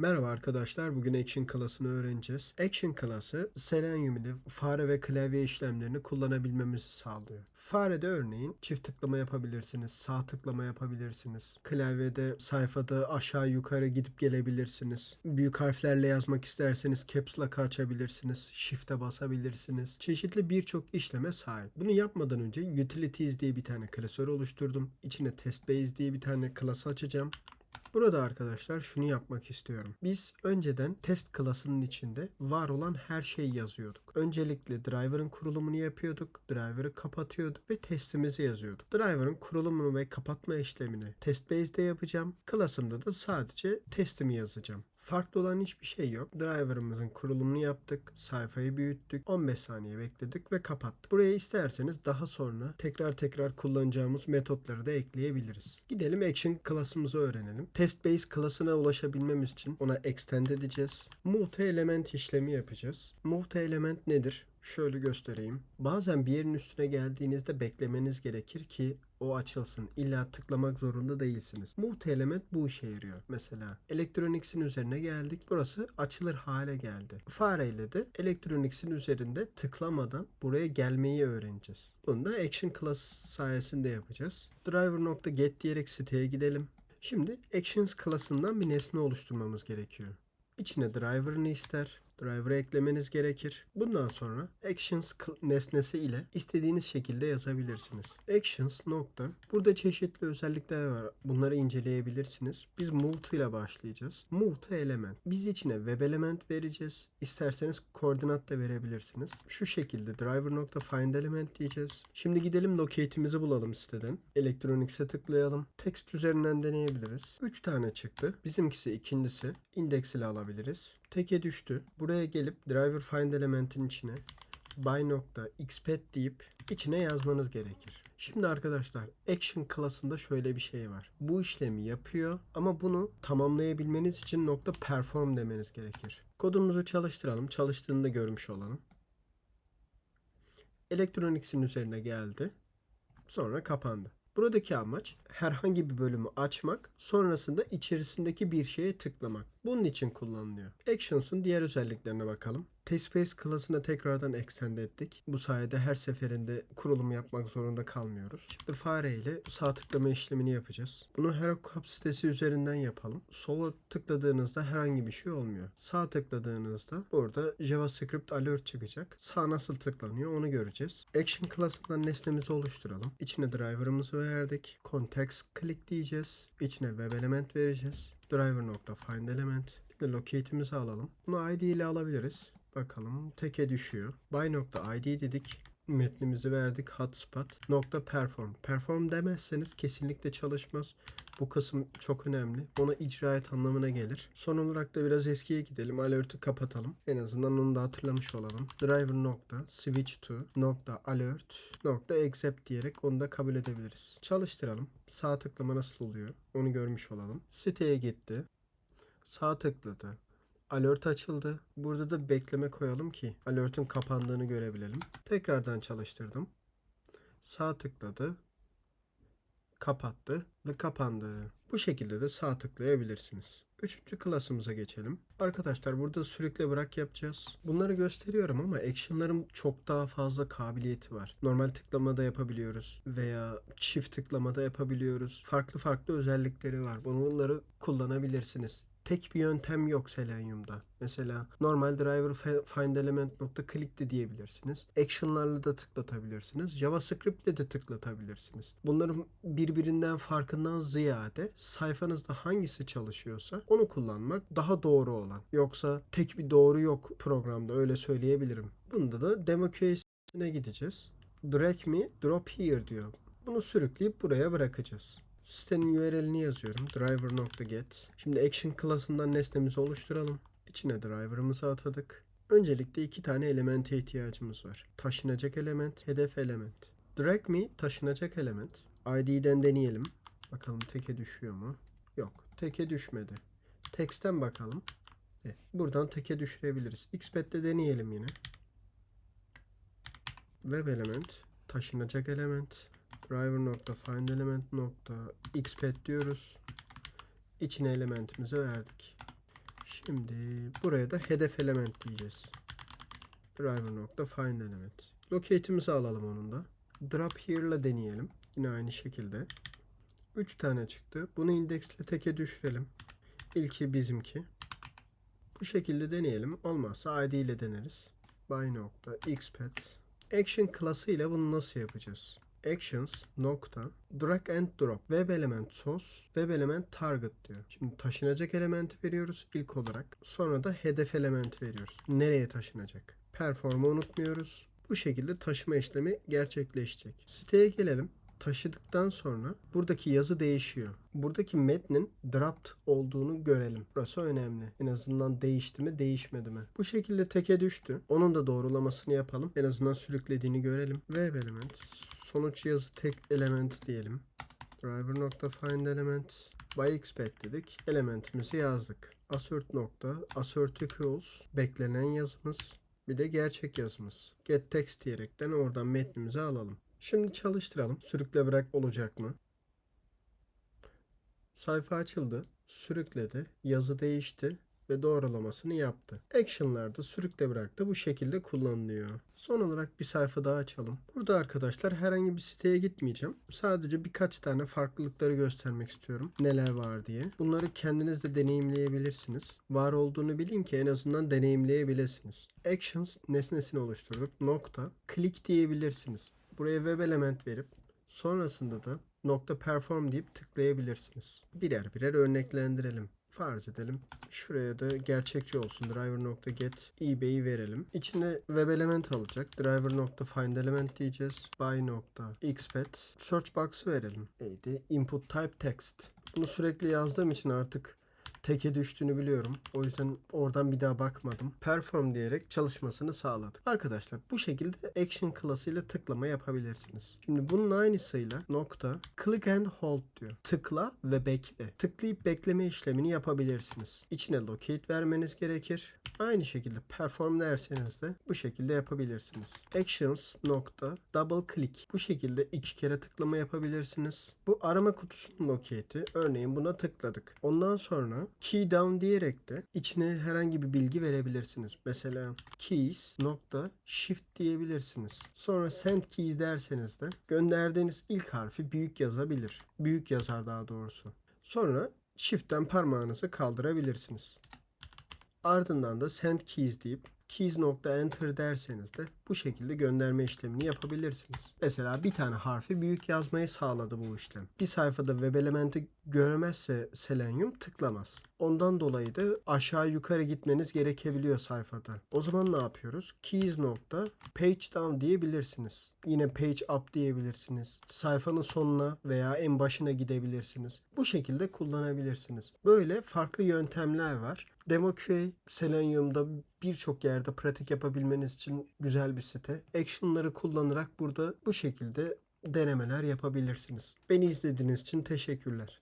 Merhaba arkadaşlar. Bugün Action klasını öğreneceğiz. Action klası Selenium ile fare ve klavye işlemlerini kullanabilmemizi sağlıyor. Farede örneğin çift tıklama yapabilirsiniz, sağ tıklama yapabilirsiniz. Klavyede sayfada aşağı yukarı gidip gelebilirsiniz. Büyük harflerle yazmak isterseniz Caps Lock açabilirsiniz, Shift'e basabilirsiniz. Çeşitli birçok işleme sahip. Bunu yapmadan önce Utilities diye bir tane klasör oluşturdum. İçine TestBase diye bir tane klası açacağım. Burada arkadaşlar şunu yapmak istiyorum. Biz önceden test klasının içinde var olan her şeyi yazıyorduk. Öncelikle driver'ın kurulumunu yapıyorduk. Driver'ı kapatıyorduk ve testimizi yazıyorduk. Driver'ın kurulumunu ve kapatma işlemini testbase'de yapacağım. Klasımda da sadece testimi yazacağım. Farklı olan hiçbir şey yok. Driver'ımızın kurulumunu yaptık. Sayfayı büyüttük. 15 saniye bekledik ve kapattık. Buraya isterseniz daha sonra tekrar tekrar kullanacağımız metotları da ekleyebiliriz. Gidelim Action klasımızı öğrenelim. Test Base klasına ulaşabilmemiz için ona extend edeceğiz. Multi element işlemi yapacağız. Multi element nedir? Şöyle göstereyim. Bazen bir yerin üstüne geldiğinizde beklemeniz gerekir ki o açılsın. İlla tıklamak zorunda değilsiniz. Multi element bu işe yarıyor. Mesela Electronics'in üzerine geldik. Burası açılır hale geldi. Fareyle de Electronics'in üzerinde tıklamadan buraya gelmeyi öğreneceğiz. Bunu da Action Class sayesinde yapacağız. Driver.get diyerek siteye gidelim. Şimdi Actions klasından bir nesne oluşturmamız gerekiyor. İçine driver'ını ister. Driver'ı eklemeniz gerekir. Bundan sonra actions nesnesi ile istediğiniz şekilde yazabilirsiniz. Actions nokta. Burada çeşitli özellikler var. Bunları inceleyebilirsiniz. Biz multi ile başlayacağız. Multi element. Biz içine web element vereceğiz. İsterseniz koordinat da verebilirsiniz. Şu şekilde driver nokta find element diyeceğiz. Şimdi gidelim locate'imizi bulalım siteden. Electronics'e tıklayalım. Text üzerinden deneyebiliriz. 3 tane çıktı. Bizimkisi ikincisi. Index ile alabiliriz. Teke düştü. Buraya gelip driver find elementin içine by nokta xpet deyip içine yazmanız gerekir. Şimdi arkadaşlar action klasında şöyle bir şey var. Bu işlemi yapıyor ama bunu tamamlayabilmeniz için nokta perform demeniz gerekir. Kodumuzu çalıştıralım. Çalıştığını da görmüş olalım. Electronics'in üzerine geldi. Sonra kapandı. Buradaki amaç herhangi bir bölümü açmak, sonrasında içerisindeki bir şeye tıklamak. Bunun için kullanılıyor. Actions'ın diğer özelliklerine bakalım. TestBase klasına tekrardan extend ettik. Bu sayede her seferinde kurulum yapmak zorunda kalmıyoruz. Şimdi fare ile sağ tıklama işlemini yapacağız. Bunu HeroCup sitesi üzerinden yapalım. Sola tıkladığınızda herhangi bir şey olmuyor. Sağ tıkladığınızda burada JavaScript alert çıkacak. Sağ nasıl tıklanıyor onu göreceğiz. Action klasından nesnemizi oluşturalım. İçine driver'ımızı verdik. Context click diyeceğiz. İçine web element vereceğiz. Driver nokta find element. Şimdi locate'imizi alalım. Bunu ID ile alabiliriz. Bakalım teke düşüyor. By nokta ID dedik. Metnimizi verdik. Hotspot nokta perform. Perform demezseniz kesinlikle çalışmaz. Bu kısım çok önemli. Ona icra et anlamına gelir. Son olarak da biraz eskiye gidelim. Alert'ı kapatalım. En azından onu da hatırlamış olalım. Driver nokta switch to nokta alert nokta accept diyerek onu da kabul edebiliriz. Çalıştıralım. Sağ tıklama nasıl oluyor? Onu görmüş olalım. Siteye gitti. Sağ tıkladı. Alert açıldı. Burada da bekleme koyalım ki alert'ın kapandığını görebilelim. Tekrardan çalıştırdım. Sağ tıkladı. Kapattı ve kapandı. Bu şekilde de sağ tıklayabilirsiniz. Üçüncü klasımıza geçelim. Arkadaşlar burada sürükle bırak yapacağız. Bunları gösteriyorum ama action'ların çok daha fazla kabiliyeti var. Normal tıklamada yapabiliyoruz veya çift tıklamada yapabiliyoruz. Farklı farklı özellikleri var. Bunları kullanabilirsiniz tek bir yöntem yok Selenium'da. Mesela normal driver find element nokta click de diyebilirsiniz. Action'larla da tıklatabilirsiniz. JavaScript'le de tıklatabilirsiniz. Bunların birbirinden farkından ziyade sayfanızda hangisi çalışıyorsa onu kullanmak daha doğru olan. Yoksa tek bir doğru yok programda öyle söyleyebilirim. Bunda da demo case'ine gideceğiz. Drag me, drop here diyor. Bunu sürükleyip buraya bırakacağız. Sitenin URL'ini yazıyorum. Driver.get. Şimdi action klasından nesnemizi oluşturalım. İçine driver'ımızı atadık. Öncelikle iki tane elemente ihtiyacımız var. Taşınacak element, hedef element. Drag me taşınacak element. ID'den deneyelim. Bakalım teke düşüyor mu? Yok. Teke düşmedi. Text'ten bakalım. Evet, buradan teke düşürebiliriz. Xpet'te deneyelim yine. Web element, taşınacak element, driver nokta find nokta xpet diyoruz. İçine elementimizi verdik. Şimdi buraya da hedef element diyeceğiz. Driver nokta find. Locate'imizi alalım onun da. Drop here'la deneyelim. Yine aynı şekilde. 3 tane çıktı. Bunu indeksle teke düşürelim. İlki bizimki. Bu şekilde deneyelim. Olmazsa ID ile deneriz. By nokta xpath. Action klası ile bunu nasıl yapacağız? Actions nokta drag and drop web element source web element target diyor. Şimdi taşınacak elementi veriyoruz ilk olarak. Sonra da hedef elementi veriyoruz. Nereye taşınacak? Perform'u unutmuyoruz. Bu şekilde taşıma işlemi gerçekleşecek. Siteye gelelim taşıdıktan sonra buradaki yazı değişiyor. Buradaki metnin dropped olduğunu görelim. Burası önemli. En azından değişti mi değişmedi mi? Bu şekilde teke düştü. Onun da doğrulamasını yapalım. En azından sürüklediğini görelim. Web element. Sonuç yazı tek element diyelim. Driver nokta find element. By expect dedik. Elementimizi yazdık. Assert nokta assert equals beklenen yazımız. Bir de gerçek yazımız. Get text diyerekten oradan metnimizi alalım. Şimdi çalıştıralım. Sürükle bırak olacak mı? Sayfa açıldı. Sürükledi. Yazı değişti ve doğrulamasını yaptı. Action'larda sürükle bıraktı bu şekilde kullanılıyor. Son olarak bir sayfa daha açalım. Burada arkadaşlar herhangi bir siteye gitmeyeceğim. Sadece birkaç tane farklılıkları göstermek istiyorum. Neler var diye. Bunları kendiniz de deneyimleyebilirsiniz. Var olduğunu bilin ki en azından deneyimleyebilirsiniz. Actions nesnesini oluşturduk. Nokta. Click diyebilirsiniz. Buraya web element verip sonrasında da nokta perform deyip tıklayabilirsiniz. Birer birer örneklendirelim. Farz edelim. Şuraya da gerçekçi olsun. Driver nokta get eBay'i verelim. İçine web element alacak. Driver nokta find element diyeceğiz. By nokta xpath. Search box'ı verelim. Neydi? Input type text. Bunu sürekli yazdığım için artık teke düştüğünü biliyorum. O yüzden oradan bir daha bakmadım. Perform diyerek çalışmasını sağladık. Arkadaşlar bu şekilde action klasıyla tıklama yapabilirsiniz. Şimdi bunun aynısıyla nokta click and hold diyor. Tıkla ve bekle. Tıklayıp bekleme işlemini yapabilirsiniz. İçine locate vermeniz gerekir. Aynı şekilde perform derseniz de bu şekilde yapabilirsiniz. Actions nokta double click. Bu şekilde iki kere tıklama yapabilirsiniz. Bu arama kutusunun locate'i. Örneğin buna tıkladık. Ondan sonra key down diyerek de içine herhangi bir bilgi verebilirsiniz. Mesela keys nokta shift diyebilirsiniz. Sonra send keys derseniz de gönderdiğiniz ilk harfi büyük yazabilir. Büyük yazar daha doğrusu. Sonra shift'ten parmağınızı kaldırabilirsiniz. Ardından da send keys deyip keys nokta enter derseniz de bu şekilde gönderme işlemini yapabilirsiniz. Mesela bir tane harfi büyük yazmayı sağladı bu işlem. Bir sayfada web elementi görmezse Selenium tıklamaz. Ondan dolayı da aşağı yukarı gitmeniz gerekebiliyor sayfada. O zaman ne yapıyoruz? Keys nokta page down diyebilirsiniz. Yine page up diyebilirsiniz. Sayfanın sonuna veya en başına gidebilirsiniz. Bu şekilde kullanabilirsiniz. Böyle farklı yöntemler var. DemoQA Selenium'da birçok yerde pratik yapabilmeniz için güzel bir site. Action'ları kullanarak burada bu şekilde denemeler yapabilirsiniz. Beni izlediğiniz için teşekkürler.